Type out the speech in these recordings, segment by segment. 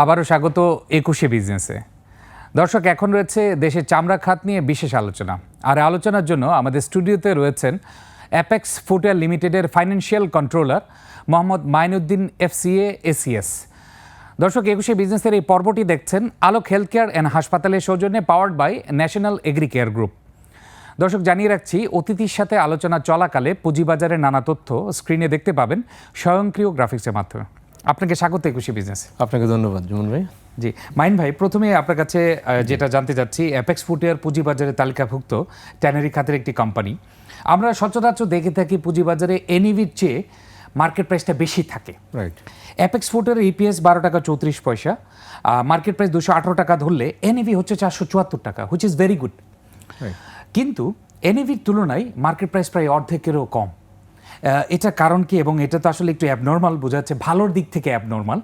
আবারও স্বাগত একুশে বিজনেসে। দর্শক, এখন রয়েছে দেশের চামড়া খাত নিয়ে বিশেষ আলোচনা। আর আলোচনার জন্য আমাদের স্টুডিওতে রয়েছেন অ্যাপেক্স ফুটওয়্যার লিমিটেডের financial controller Mohammad Mainuddin FCA ACS. দর্শক, একুশে বিজনেসের এই পর্বটি দেখছেন আলোক হেলথ কেয়ার অ্যান্ড হাসপাতালের সৌজন্যে powered by national agri care group. দর্শক, জানিয়ে রাখছি, অতিথির সাথে আলোচনা চলাকালে পুঁজিবাজারের নানা তথ্য স্ক্রিনে দেখতে পাবেন স্বয়ংক্রিয় গ্রাফিক্সের মাধ্যমে। আপনাকে স্বাগত একুশে বিজনেস আপনাকে ধন্যবাদ জুমন ভাই। জি। মাইন ভাই প্রথমে আপনার কাছে যেটা জানতে চাচ্ছি অ্যাপেক্স ফুটওয়্যার পুঁজিবাজারে তালিকাভুক্ত ট্যানারি খাতের একটি কোম্পানি আমরা সচরাচর দেখে থাকি পুঁজিবাজারে এনইভির চেয়ে মার্কেট প্রাইসটা বেশি থাকে। রাইট অ্যাপেক্স ফুটের ইপিএস বারো টাকা চৌত্রিশ পয়সা মার্কেট প্রাইস দুশো আঠারো টাকা ধরলে এনইভি হচ্ছে চারশো চুয়াত্তর টাকা হুইচ ইজ ভেরি গুড কিন্তু এনইভির তুলনায় মার্কেট প্রাইস প্রায় অর্ধেকেরও কম। এটা কারণ কি এবং এটা তো আসলে একটু অ্যাবনর্মাল বোঝা যাচ্ছে ভালোর দিক থেকে অ্যাবনর্মাল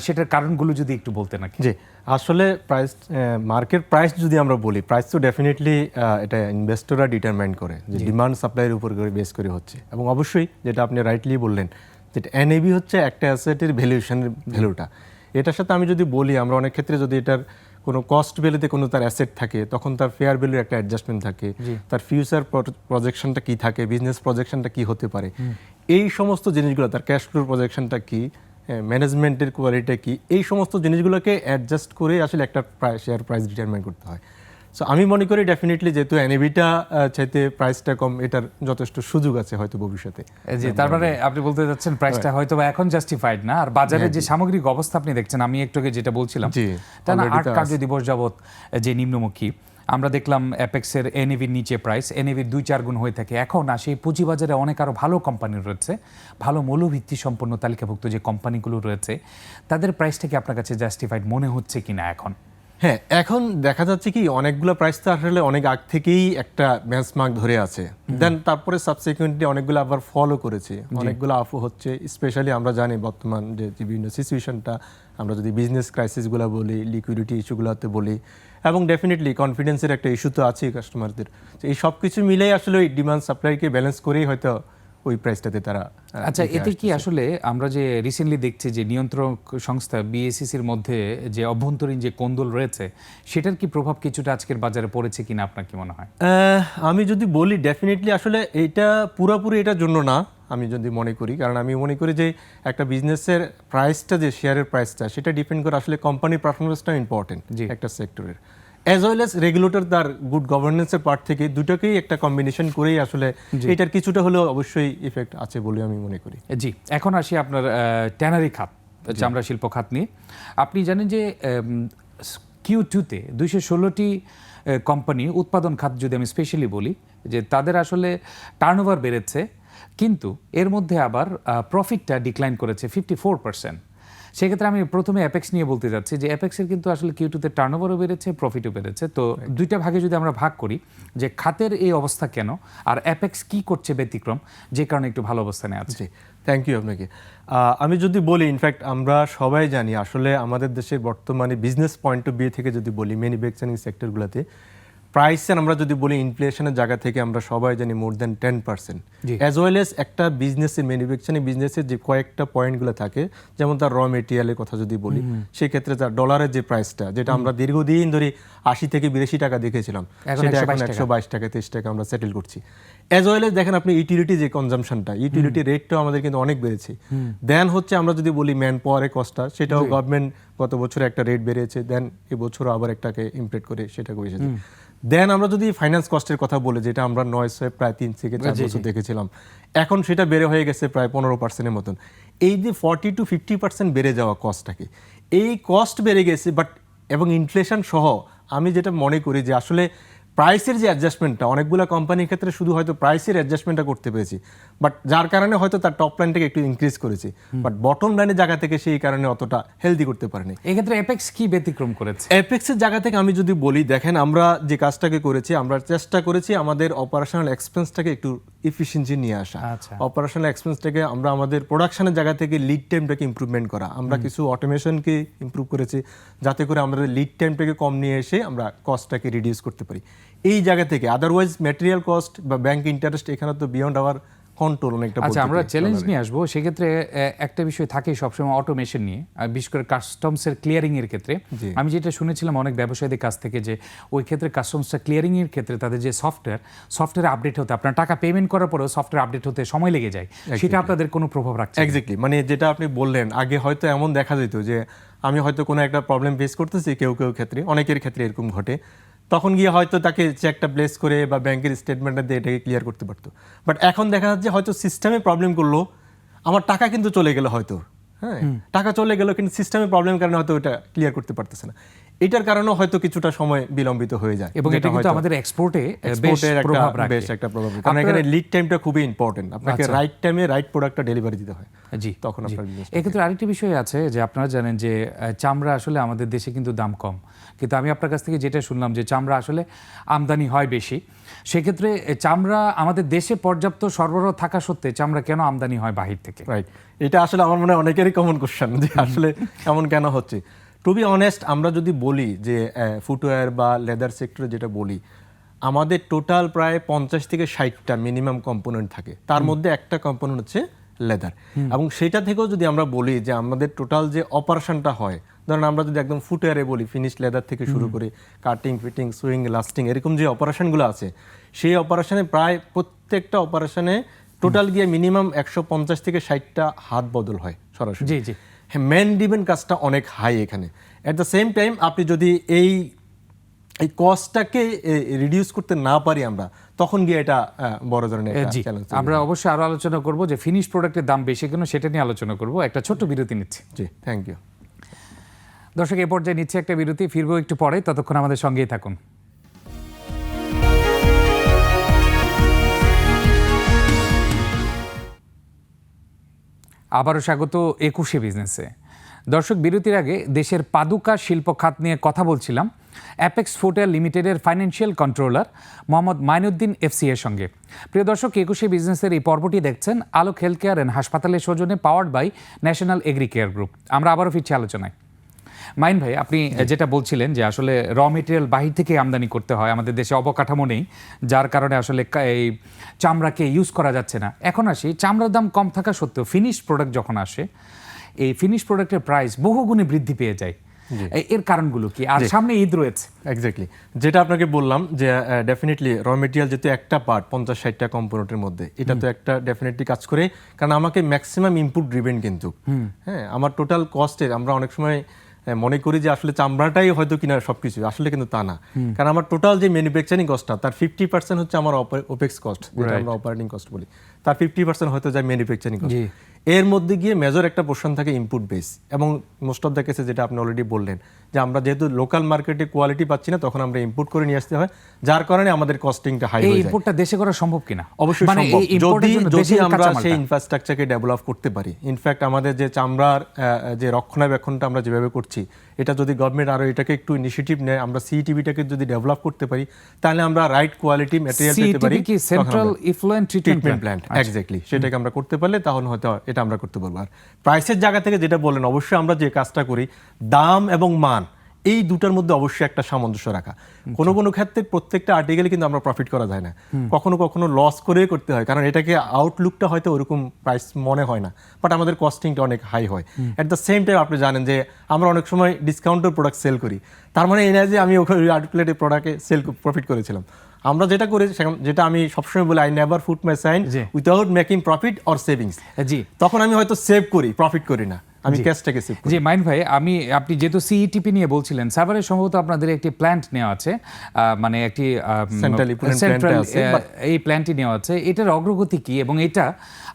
সেটার কারণগুলো যদি একটু বলতে নাকি জি আসলে প্রাইস মার্কেট প্রাইস যদি আমরা বলি প্রাইস তো ডেফিনেটলি এটা ইনভেস্টররা ডিটারমাইন করে যে ডিমান্ড সাপ্লাইয়ের উপর করে বেস করে হচ্ছে। এবং অবশ্যই যেটা আপনি রাইটলি বললেন যেটা এনএবি হচ্ছে একটা অ্যাসেটের ভ্যালুয়েশনের ভ্যালুটা এটার সাথে আমি যদি বলি আমরা অনেক ক্ষেত্রে যদি এটার কোনো কস্ট ভ্যালুতে কোনো তার অ্যাসেট থাকে তখন তার ফেয়ার ভ্যালুর একটা অ্যাডজাস্টমেন্ট থাকে। তার ফিউচার প্রজেকশনটা কি থাকে বিজনেস প্রজেকশনটা কি হতে পারে? এই সমস্ত জিনিসগুলো তার ক্যাশ ফ্লোর প্রজেকশনটা কি ম্যানেজমেন্টের কোয়ালিটি কি এই সমস্ত জিনিসগুলোকে অ্যাডজাস্ট করে আসলে একটা শেয়ার প্রাইস ডিটারমাইন করতে হয়। সো আমি মনে করি ডেফিনেটলি যেহেতু এনএবিটা চাইতে প্রাইসটা কম এটার যথেষ্ট সুযোগ আছে হয়তো ভবিষ্যতে। যে তারপরে আপনি বলতে যাচ্ছেন প্রাইসটা হয়তো এখন জাস্টিফাইড না। আর বাজারের যে সামগ্রিক অবস্থা আপনি দেখছেন আমি একটু আগে যেটা বলছিলাম জি, তা না আট কার্য দিবস যাবত যে নিম্নমুখী আমরা দেখলাম অ্যাপেক্সের এনএভির নিচে প্রাইস এনএভির দুই চার গুণ হয়ে থাকে। এখন আর সেই পুঁজিবাজারে অনেক আরও ভালো কোম্পানি রয়েছে ভালো মূল্যভিত্তি সম্পন্ন তালিকাভুক্ত যে কোম্পানিগুলো রয়েছে তাদের প্রাইসটা কি আপনার কাছে জাস্টিফাইড মনে হচ্ছে কিনা এখন? হ্যাঁ এখন দেখা যাচ্ছে কি অনেকগুলো প্রাইস তো আসলে অনেক আগ থেকেই একটা বেঞ্চমার্ক ধরে আছে। দেন তারপরে সাবসিকুয়েন্টলি অনেকগুলো আবার ফলো করেছে। অনেকগুলো আফু হচ্ছে স্পেশালি আমরা জানি বর্তমান যে বিভিন্ন সিচুয়েশনটা আমরা যদি বিজনেস ক্রাইসিসগুলো বলি লিকুইডিটি ইস্যুগুলোতে বলি এবং ডেফিনেটলি কনফিডেন্সের একটা ইস্যু তো আছেই কাস্টমারদের এই সব কিছু মিলেই আসলে ওই ডিমান্ড সাপ্লাইকে ব্যালেন্স করেই হয়তো ওই প্রাইসটাতে তারা আচ্ছা এতে কি আসলে আমরা যে রিসেন্টলি দেখছি যে নিয়ন্ত্রক সংস্থা বিএসিসির মধ্যে যে অভ্যন্তরীণ যে কোন্দল রয়েছে সেটার কি প্রভাব কিছুটা আজকের বাজারে পড়েছে কিনা আপনার কি মনে হয়? আমি যদি বলি ডেফিনেটলি আসলে এটা পুরোপুরি এটার জন্য না আমি যদি মনে করি। কারণ আমি মনে করি যে একটা বিজনেসের প্রাইসটা যে শেয়ারের প্রাইসটা সেটা ডিপেন্ড করে আসলে কোম্পানির পারফরমেন্সটা ইম্পর্টেন্ট জি। একটা সেক্টরের অ্যাজ ওয়েল এস রেগুলেটর তার গুড গভর্নেন্সের পার্ট থেকে দুটোকেই একটা কম্বিনেশন করেই আসলে এটার কিছুটা হলেও অবশ্যই ইফেক্ট আছে বলে আমি মনে করি। জি এখন আসি আপনার ট্যানারি খাত চামড়া শিল্প খাত নিয়ে। আপনি জানেন যে কিউ টুতে দুইশো ষোলোটি কোম্পানি উৎপাদন খাত যদি আমি স্পেশালি বলি যে তাদের আসলে টার্নওভার বেড়েছে কিন্তু এর মধ্যে আবার প্রফিটটা ডিক্লাইন করেছে ফিফটি ফোর পার্সেন্ট সেক্ষেত্রে আমি প্রথমে অ্যাপেক্স নিয়ে বলতে যাচ্ছি যে অ্যাপেক্সের কিন্তু আসলে কিউ টুতে টার্নওভারও বেড়েছে প্রফিটও বেড়েছে। তো দুইটা ভাগে যদি আমরা ভাগ করি যে খাতের এই অবস্থা কেন আর অ্যাপেক্স কি করছে ব্যতিক্রম যে কারণে একটু ভালো অবস্থানে আছে। থ্যাংক ইউ আপনাকে। আমি যদি বলি ইনফ্যাক্ট আমরা সবাই জানি আসলে আমাদের দেশের বর্তমানে বিজনেস পয়েন্ট অফ ভিউ থেকে যদি বলি ম্যানুফ্যাকচারিং সেক্টরগুলোতে প্রাইসের আমরা যদি বলি ইনফ্লেশনের জায়গা থেকে আমরা সবাই জানি more than ten percent. As well as একটা বিজনেসের ম্যানুফ্যাকচারিং বিজনেসের যে কয়েকটা পয়েন্টগুলো থাকে যেমন তার র মেটেরিয়ালের কথা যদি বলি সেক্ষেত্রে তার ডলারের যে প্রাইসটা যেটা আমরা দীর্ঘদিন ধরে আশি থেকে বিরাশি টাকা দেখেছিলাম সেটা এখন একশো বাইশ টাকা। তেইশ টাকা আমরা সেটেল করছি। অ্যাজ ওয়েল এস দেখেন আপনি ইউটিলিটি যে কনজামশনটা ইউটিলিটি রেটটাও আমাদের কিন্তু অনেক বেড়েছে। দেন হচ্ছে আমরা যদি বলি ম্যান পাওয়ারের কস্টটা সেটাও গভর্নমেন্ট গত বছরে একটা রেট বেড়েছে দেন এবছরও আবার একটাকে ইমপ্রেট করে সেটাকে বেড়েছে দেন আমরা যদি ফাইন্যান্স কস্টের কথা বলি যেটা আমরা নয় ছয় প্রায় তিন থেকে চার বছর দেখেছিলাম এখন সেটা বেড়ে হয়ে গেছে প্রায় পনেরো পার্সেন্টের মতন। এই যে ফর্টি টু ফিফটি পার্সেন্ট বেড়ে যাওয়া কস্টটাকে এই কস্ট বেড়ে গেছে বাট এবং ইনফ্লেশন সহ আমি যেটা মনে করি যে আসলে প্রাইসের যে অ্যাডজাস্টমেন্টটা অনেকগুলো কোম্পানির ক্ষেত্রে শুধু হয়তো প্রাইসের অ্যাডজাস্টমেন্টটা করতে পেরেছি বাট যার কারণে হয়তো তার টপ লাইনটাকে একটু ইনক্রিজ করেছি বাট বটম লাইনের জায়গা থেকে সেই কারণে অতটা হেলদি করতে পারেনি। এক্ষেত্রে অ্যাপেক্স কি ব্যতিক্রম করেছে? অ্যাপেক্সের জায়গা থেকে আমি যদি বলি দেখেন আমরা যে কাজটাকে করেছি আমরা চেষ্টা করেছি আমাদের অপারেশনাল এক্সপেন্সটাকে একটু ইফিসিয়েন্সি নিয়ে আসা। আচ্ছা। অপারেশনাল এক্সপেন্সটাকে আমরা আমাদের প্রোডাকশনের জায়গা থেকে লিড টাইমটাকে ইম্প্রুভমেন্ট করা। আমরা কিছু অটোমেশনকে ইম্প্রুভ করেছি যাতে করে আমাদের লিড টাইমটাকে কম নিয়ে এসে আমরা কস্টটাকে রিডিউস করতে পারি। এই জায়গা থেকে আদারওয়াইজ ম্যাটেরিয়াল কস্ট বা ব্যাংক ইন্টারেস্ট এখানে তো বিয়ন্ড আওয়ার কন্ট্রোল অনেকটা আচ্ছা আমরা চ্যালেঞ্জ নিয়ে আসব। সেক্ষেত্রে একটা বিষয় থাকে সবসময় অটোমেশন নিয়ে বিশেষ করে কাস্টমসের ক্লিয়ারিং এর ক্ষেত্রে আমি যেটা শুনেছিলাম অনেক ব্যবসায়ীদের কাছ থেকে যে ওই ক্ষেত্রে কাস্টমসটা ক্লিয়ারিং এর ক্ষেত্রে তাদের যে সফটওয়্যার সফটওয়্যার আপডেট হতে আপনার টাকা পেমেন্ট করার পরেও সফটওয়্যার আপডেট হতে সময় লেগে যায়। সেটা আপনাদের কোনো প্রভাব রাখছে? এক্স্যাক্টলি মানে যেটা আপনি বললেন আগে হয়তো এমন দেখা যেত যে আমি হয়তো কোনো একটা প্রবলেম ফেস করতেছি কেউ কেউ ক্ষেত্রে অনেকের ক্ষেত্রে এরকম ঘটে। তখন গিয়ে হয়তো তাকে চেকটা প্লেস করে বা ব্যাংকের স্টেটমেন্টটা দিয়ে এটাকে ক্লিয়ার করতে পারতো। বাট এখন দেখা যাচ্ছে হয়তো সিস্টেমে প্রবলেম করল আমার টাকা কিন্তু চলে গেল হয়তো। হ্যাঁ? টাকা চলে গেল কিন্তু সিস্টেমে প্রবলেম কারণে হয়তো ওটা ক্লিয়ার করতে পারতেছে না। এটার কারণেও হয়তো কিছুটা সময় বিলম্বিত হয়ে যায়। এবং এটা কিন্তু আমাদের এক্সপোর্টে এক্সপোর্টের একটা প্রভাব রাখে। বেশ একটা প্রভাব কারণ এখানে লিড টাইমটা খুবই ইম্পর্টেন্ট আপনাকে। রাইট টাইমে রাইট প্রোডাক্টটা ডেলিভারি দিতে হয়। জি তখন আপনার এক্ষেত্রে আরেকটি বিষয় আছে যে আপনারা জানেন যে চামড়া আসলে আমাদের দেশে কিন্তু দাম কম। কিন্তু আমি আপনার কাছ থেকে যেটা শুনলাম যে চামড়া আসলে আমদানি হয় বেশি। সেক্ষেত্রে চামড়া আমাদের দেশে পর্যাপ্ত সরবরাহ থাকা সত্ত্বে চামড়া কেন আমদানি হয় বাহির থেকে? রাইট এটা আসলে আমার মনে হয় অনেকেরই কমন কোশ্চেন যে আসলে এমন কেন হচ্ছে। টু বি অনেস্ট আমরা যদি বলি যে ফুটওয়্যার বা লেদার সেক্টরে যেটা বলি আমাদের টোটাল প্রায় পঞ্চাশ থেকে ষাটটা মিনিমাম কম্পোনেন্ট থাকে। তার মধ্যে একটা কম্পোনেন্ট হচ্ছে লেদার এবং সেটা থেকেও যদি আমরা বলি যে আমাদের টোটাল যে অপারেশনটা হয় ধরেন আমরা যদি একদম ফুটওয়্যারে বলি ফিনিশ লেদার থেকে শুরু করে কাটিং ফিটিং সুইং লাস্টিং এরকম যে অপারেশনগুলো আছে সেই অপারেশনে প্রায় প্রত্যেকটা অপারেশনে টোটাল গিয়ে মিনিমাম একশো পঞ্চাশ থেকে ষাটটা হাত বদল হয় সরাসরি। জি জি। ম্যান ডিভেন কাজটা অনেক হাই এখানে। অ্যাট দ্য সেম টাইম আপনি যদি এই এই কস্টটাকে রিডিউস করতে না পারি আমরা তখন গিয়ে এটা বড় ধরনের চ্যালেঞ্জ আমরা অবশ্যই আরও আলোচনা করব যে ফিনিশ প্রোডাক্টের দাম বেশি কেন সেটা নিয়ে আলোচনা করব। একটা ছোট্ট বিরতি নিচ্ছি। জি থ্যাংক ইউ দর্শক এ পর্যায়ে নিচ্ছে একটা বিরতি ফিরবো একটু পরে ততক্ষণ আমাদের সঙ্গেই থাকুন। আবারও স্বাগত একুশে বিজনেসে। দর্শক, বিরতির আগে দেশের পাদুকা শিল্প খাত নিয়ে কথা বলছিলাম অ্যাপেক্স ফুটওয়্যার লিমিটেডের financial controller Mohammad Mainuddin FC এর সঙ্গে। প্রিয় দর্শক, একুশে বিজনেসের এই পর্বটি দেখছেন আলোক হেলথ কেয়ার অ্যান্ড হাসপাতালের সৌজনে powered by national agri care group. আমরা আবারও ফিরছি আলোচনায়। মাইন ভাই আপনি যেটা বলছিলেন যে আসলে র মেটেরিয়াল বাহির থেকে আমদানি করতে হয় আমাদের দেশে অবকাঠামো নেই যার কারণে আসলে এই চামড়াকে ইউজ করা যাচ্ছে না। এখন আসি চামড়ার দাম কম থাকা সত্ত্বেও ফিনিশ প্রোডাক্ট যখন আসে এই ফিনিশ প্রোডাক্টের প্রাইস বহুগুণে বৃদ্ধি পেয়ে যায়। এর কারণগুলো কি? আর সামনে ঈদ রয়েছে। এক্স্যাক্টলি যেটা আপনাকে বললাম যে ডেফিনেটলি র মেটেরিয়াল যেহেতু একটা পার্ট পঞ্চাশ ষাটটা কম্পোনেন্টের মধ্যে এটা তো একটা ডেফিনেটলি কাজ করে কারণ আমাকে ম্যাক্সিমাম ইনপুট ড্রিভেন কিন্তু। হ্যাঁ আমার টোটাল কস্টের আমরা অনেক সময় মনে করি যে আসলে চামড়াটাই হয়তো কিনা সবকিছু। আসলে কিন্তু তা না। কারণ আমার টোটাল যে ম্যানুফ্যাকচারিং কস্টটা তার ফিফটি পার্সেন্ট হচ্ছে আমার ওপেক্স কস্ট যেটা আমরা অপারেটিং কস্ট বলি। তার ফিফটি পার্সেন্ট হয়তো যায় ম্যানুফ্যাকচারিং কস্ট এর মধ্যে গিয়ে মেজর একটা পোর্শন থাকে ইনপুট বেস এবং মোস্ট অফ দ্য কেসে যেটা আপনি অলরেডি বললেন যে আমরা যেহেতু লোকাল মার্কেটে কোয়ালিটি পাচ্ছি না তখন আমরা ইম্পোর্ট করে নিয়ে আসতে হয় যার কারণে আমাদের কস্টিংটা হাই হয়ে যায়। ইম্পোর্টটা দেশে করা সম্ভব কিনা? অবশ্যই মানে সম্ভব। যদি যদি আমরা সেই ইনফ্রাস্ট্রাকচারকে ডেভেলপ করতে পারি ইনফ্যাক্ট আমাদের যে চামড়ার যে রক্ষণাবেক্ষণটা আমরা যেভাবে করছি এটা যদি গভর্নমেন্ট আরও এটাকে একটু ইনিশিয়েটিভ নেয় আমরা সিটিভিটাকে যদি ডেভেলপ করতে পারি তাহলে আমরা রাইট কোয়ালিটি ম্যাটেরিয়াল পেতে পারি কি central effluent treatment plant exactly সেটাকে আমরা করতে পারলে তাহলে হয়তো এটা আমরা করতে পারব। আর প্রাইসের জায়গা থেকে যেটা বললেন অবশ্যই আমরা যে কাজটা করি দাম এবং মান এই দুটার মধ্যে অবশ্যই একটা সামঞ্জস্য রাখা। কোনো কোনো ক্ষেত্রে প্রত্যেকটা আর্টিকেলে কিন্তু আমরা প্রফিট করা যায় না। কখনো কখনো লস করে করতে হয় কারণ এটাকে আউটলুকটা হয়তো ওরকম প্রাইস মনে হয় না বাট আমাদের কস্টিংটা অনেক হাই হয়। অ্যাট দ্য সেম টাইম আপনি জানেন যে আমরা অনেক সময় ডিসকাউন্টের প্রোডাক্ট সেল করি। তার মানে এই না যে আমি ওখানে আর্টিকুলেটের প্রোডাক্টে সেল প্রফিট করেছিলাম। আমরা যেটা করি যেটা আমি সবসময় বলি I never put my sign G. Without making profit or savings জি। তখন আমি হয়তো সেভ করি প্রফিট করি না। আমি ক্যাশটাকে সেভ করি। জি মাইন ভাই আমি আপনি যেহেতু সিইটিপি নিয়ে বলছিলেন সাভারে সম্ভবত আপনাদের একটি প্ল্যান্ট নেওয়া আছে মানে একটি সেন্ট্রাল এই প্ল্যান্টটি নেওয়া আছে। এটার অগ্রগতি কি? এবং এটা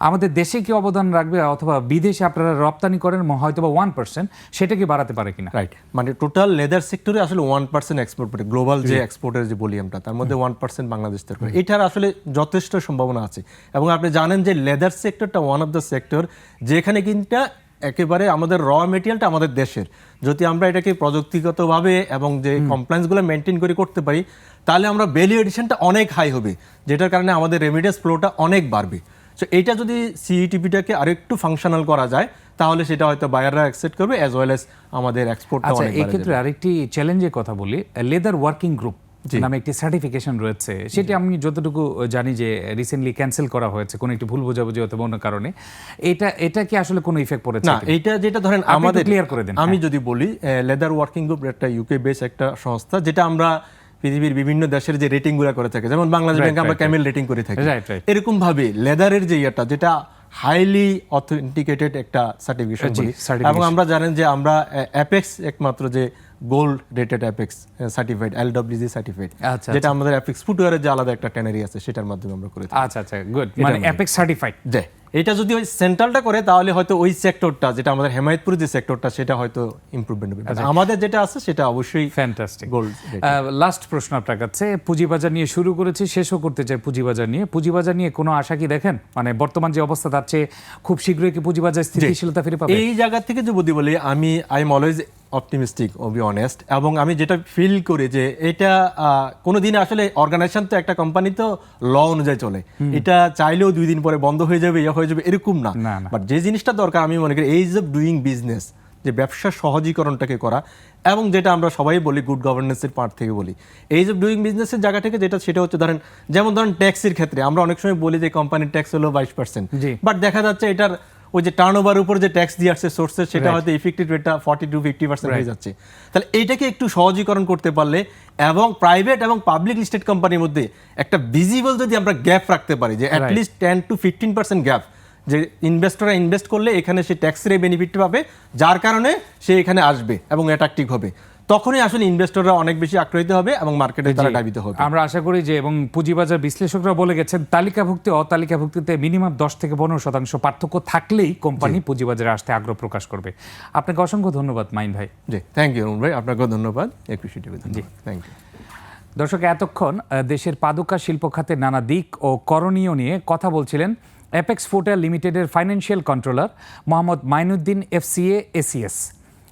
আমাদের দেশে কি অবদান রাখবে? অথবা বিদেশে আপনারা রপ্তানি করেন হয়তো বা ওয়ান পার্সেন্ট সেটা কি বাড়াতে পারে কিনা? রাইট মানে টোটাল লেদার সেক্টরে আসলে ওয়ান পার্সেন্ট এক্সপোর্ট করে গ্লোবাল যে এক্সপোর্টের যে বলি আমরা তার মধ্যে ওয়ান পার্সেন্ট বাংলাদেশ থেকে এটার আসলে যথেষ্ট সম্ভাবনা আছে। এবং আপনি জানেন যে লেদার সেক্টরটা ওয়ান অফ দ্য সেক্টর যেখানে কিন্তু একেবারে আমাদের র মেটেরিয়ালটা আমাদের দেশের। যদি আমরা এটাকে প্রযুক্তিগতভাবে এবং যে কমপ্লায়েন্সগুলো মেনটেন করে করতে পারি তাহলে আমরা ভ্যালু এডিশনটা অনেক হাই হবে যেটার কারণে আমাদের রেমিডিয়াস ফ্লোটা অনেক বাড়বে। সো এটা যদি সিইটিপিটাকে আরেকটু ফাংশনাল করা যায় তাহলে সেটা হয়তো বায়াররা অ্যাকসেপ্ট করবে অ্যাজ ওয়েল এস আমাদের এক্সপোর্ট আচ্ছা অনেক এই ক্ষেত্রে আরেকটি চ্যালেঞ্জের কথা বলি লেদার ওয়ার্কিং গ্রুপ। নামে একটি সার্টিফিকেশন রয়েছে সেটি আমি যতটুকু জানি যে রিসেন্টলি ক্যান্সেল করা হয়েছে কোনো একটি ভুল বোঝাবুঝি হতে কোনো কারণে এটা এটা কি আসলে কোনো ইফেক্ট পড়েছে না? এইটা যেটা ধরেন আমাদের clear করে দেন, আমি যদি বলি লেদার ওয়ার্কিং গ্রুপ একটা ইউকে বেস একটা সংস্থা যেটা আমরা পৃথিবীর বিভিন্ন দেশের যে রেটিংগুলা করে থাকে যেমন বাংলাদেশ ব্যাংকে আমরা ক্যামেল রেটিং করে থাকি. এরকম ভাবে লেদারের যে ইয়েটা যেটা হাইলি অথেন্টিকেটেড একটা সার্টিফিকেশন এবং আমরা জানেন যে আমরা অ্যাপেক্স একমাত্র যে gold rated Apex certified LWG certified আচ্ছা, যেটা আমাদের অ্যাপেক্স ফুটওয়ারের যে আলাদা একটা ট্যানারি আছে সেটার মাধ্যমে আমরা করে আচ্ছা আচ্ছা গুড মানে অ্যাপেক্স সার্টিফাইড যে এটা যদি ওই সেন্ট্রালটা করে তাহলে হয়তো ওই সেক্টরটা যেটা আমাদের হেমায়তপুর যে সেক্টরটা সেটা হয়তো ইমপ্রুভমেন্ট হবে। আচ্ছা। আমাদের যেটা আছে সেটা অবশ্যই ফ্যান্টাস্টিক গোল্ড লাস্ট প্রশ্ন আপনার কাছে পুঁজিবাজার নিয়ে শুরু করেছি শেষও করতে চাই পুঁজিবাজার নিয়ে। পুঁজিবাজার নিয়ে কোনো আশা কি দেখেন? মানে বর্তমান যে অবস্থা তার চেয়ে খুব শীঘ্রই কি পুঁজিবাজার স্থিতিশীলতা ফিরে পাবে? এই জায়গা থেকে যদি বলি আমি আই এম অলওয়েজ অপটিমিস্টিক ও বি অনেস্ট এবং আমি যেটা ফিল করি যে এটা কোনো দিন আসলে অর্গানাইজেশন তো একটা কোম্পানি তো ল অনুযায়ী চলে। এটা চাইলেও দুই দিন পরে বন্ধ হয়ে যাবে ইয়ে হয়ে যাবে এরকম না। বাট যে জিনিসটা দরকার আমি মনে করি এইজ অফ ডুইং বিজনেস যে ব্যবসার সহজীকরণটাকে করা এবং যেটা আমরা সবাই বলি গুড গভর্নেন্সের পার্ট থেকে বলি। এইজ অফ ডুইং বিজনেসের জায়গা থেকে যেটা সেটা হচ্ছে ধরেন যেমন ধরেন ট্যাক্সের ক্ষেত্রে আমরা অনেক সময় বলি যে কোম্পানির ট্যাক্স হলো বাইশ পার্সেন্ট বাট দেখা যাচ্ছে এটার ওই যে টার্ন ওভার উপর যে ট্যাক্স দিয়ে আসছে সোর্সের সেটা হয়তো ইফেক্টিভ রেটটা ফর্টি টু ফিফটি পার্সেন্ট হয়ে যাচ্ছে। তাহলে এইটাকে একটু সহজীকরণ করতে পারলে এবং প্রাইভেট এবং পাবলিক লিস্টেড কোম্পানির মধ্যে একটা ভিজিবল যদি আমরা গ্যাপ রাখতে পারি যে at least ten to fifteen percent gap যে ইনভেস্টররা ইনভেস্ট করলে এখানে সে ট্যাক্সের বেনিফিট পাবে যার কারণে সে এখানে আসবে এবং অ্যাট্রাকটিভ হবে। তখনই আসলে ইনভেস্টররা অনেক বেশি আগ্রহীত হবে এবং মার্কেটে তারা ডাবিত হবে। আমরা আশা করি যে এবং পুঁজিবাজার বিশ্লেষকরা বলে গেছেন তালিকাভুক্তি অতালিকাভুক্তিতে মিনিমাম দশ থেকে পনেরো শতাংশ পার্থক্য থাকলেই কোম্পানি পুঁজিবাজারে আসতে আগ্রহ প্রকাশ করবে। আপনাকে অসংখ্য ধন্যবাদ মাইন ভাই। জি থ্যাংক ইউ ভাই। আপনাকেও ধন্যবাদ। একুশিটি জি। থ্যাংক ইউ দর্শক এতক্ষণ দেশের পাদুকা শিল্প খাতের নানা দিক ও করণীয় নিয়ে কথা বলছিলেন অ্যাপেক্স ফুটার লিমিটেডের financial controller Mohammad Mainuddin FCA ACS.